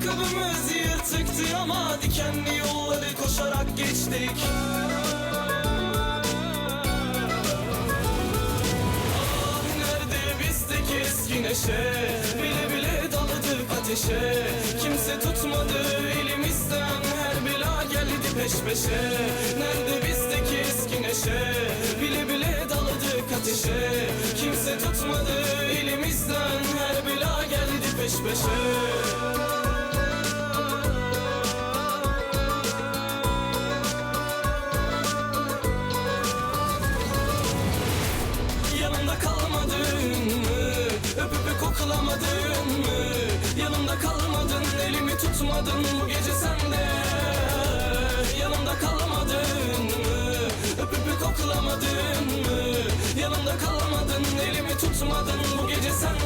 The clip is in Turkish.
Ayakkabımız yırtıktı ama dikenli yolları koşarak geçtik. Ah nerede bizdeki eski neşe? Bile bile daladık ateşe. Kimse tutmadı elimizden Her bela geldi peş peşe. Nerede bizdeki eski neşe? Bile bile daladık ateşe. Kimse tutmadı elimizden Her bela geldi peş peşe elimi tutmadın bu gece sende Yanımda kalmadın mı? Öpüp öpüp koklamadın mı? Yanımda kalmadın, elimi tutmadın bu gece sende